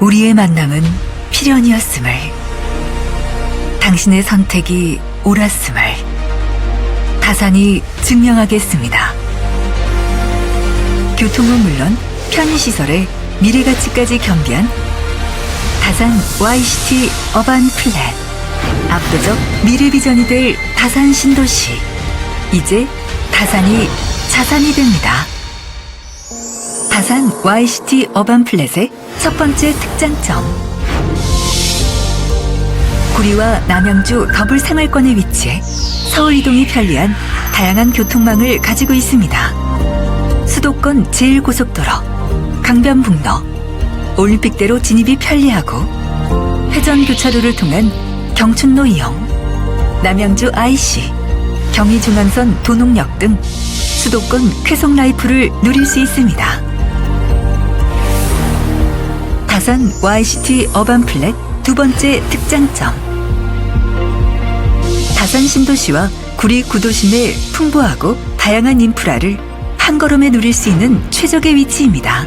우리의 만남은 필연이었음을, 당신의 선택이 옳았음을 다산이 증명하겠습니다. 교통은 물론 편의시설에 미래가치까지 겸비한 다산 YCT 어반 플랫 압도적 미래 비전이 될 다산 신도시 이제 다산이 자산이 됩니다. 다산 YCT 어반 플랫의 첫 번째 특장점 구리와 남양주 더블 생활권에 위치해 서울 이동이 편리한 다양한 교통망을 가지고 있습니다. 수도권 제1고속도로, 강변북로, 올림픽대로 진입이 편리하고 회전 교차로를 통한 경춘로 이용, 남양주 IC, 경의중앙선 도농역 등 수도권 쾌속 라이프를 누릴 수 있습니다. 다산 YCT 어반 플랫 두 번째 특장점. 다산 신도시와 구리 구도심의 풍부하고 다양한 인프라를 한 걸음에 누릴 수 있는 최적의 위치입니다.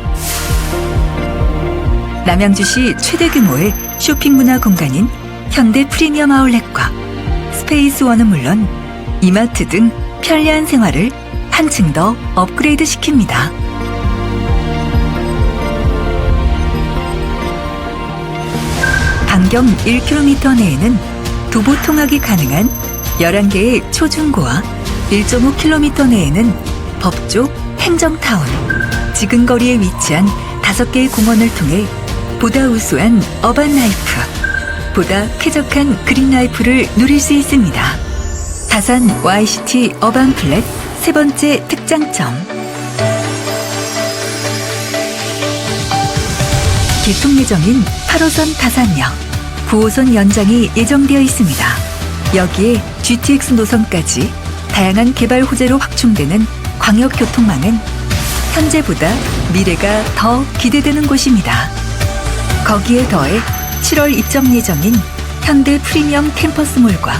남양주시 최대 규모의 쇼핑 문화 공간인 현대 프리미엄 아울렛과 스페이스 원은 물론 이마트 등 편리한 생활을 한층 더 업그레이드 시킵니다. 반경 1km 내에는 도보 통학이 가능한 11개의 초중고와 1.5km 내에는 법조, 행정타운, 지근거리에 위치한 5개의 공원을 통해 보다 우수한 어반 라이프, 보다 쾌적한 그린 라이프를 누릴 수 있습니다. 다산 YCT 어반 플랫 세 번째 특장점. 개통 예정인 8호선 다산역, 9호선 연장이 예정되어 있습니다. 여기에 GTX 노선까지 다양한 개발 호재로 확충되는 광역교통망은 현재보다 미래가 더 기대되는 곳입니다. 거기에 더해 7월 입점 예정인 현대 프리미엄 캠퍼스몰과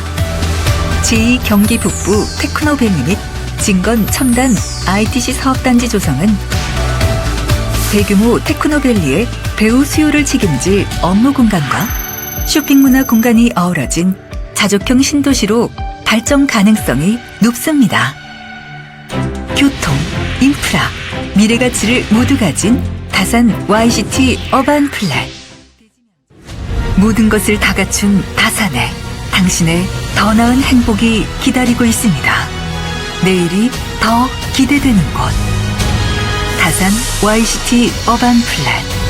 제2 경기 북부 테크노밸리 및 진건 첨단 ITC 사업단지 조성은 대규모 테크노밸리의 배후 수요를 책임질 업무 공간과 쇼핑 문화 공간이 어우러진 자족형 신도시로 발전 가능성이 높습니다. 교통, 인프라, 미래 가치를 모두 가진 다산 YCT 어반 플랫. 모든 것을 다 갖춘 다산에 당신의 더 나은 행복이 기다리고 있습니다. 내일이 더 기대되는 곳. 다산 YCT 어반 플랫.